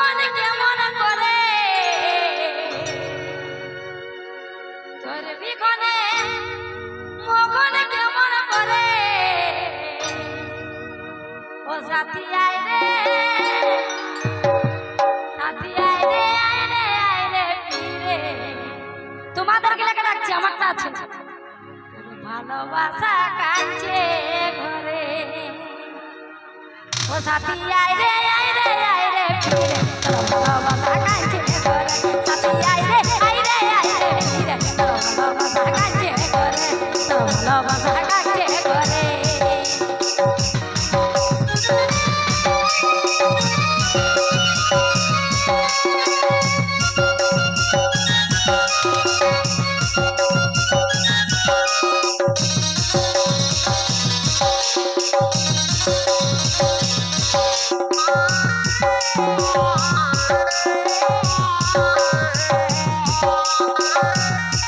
মন কেমন করে? ও সাথী আয় সাথী আয় রে আয় রে আয় রে আমারটা আছে। ভালোবাসা কাছে ঘরে। ও সাথী আয় রে আয় রে, আয় love.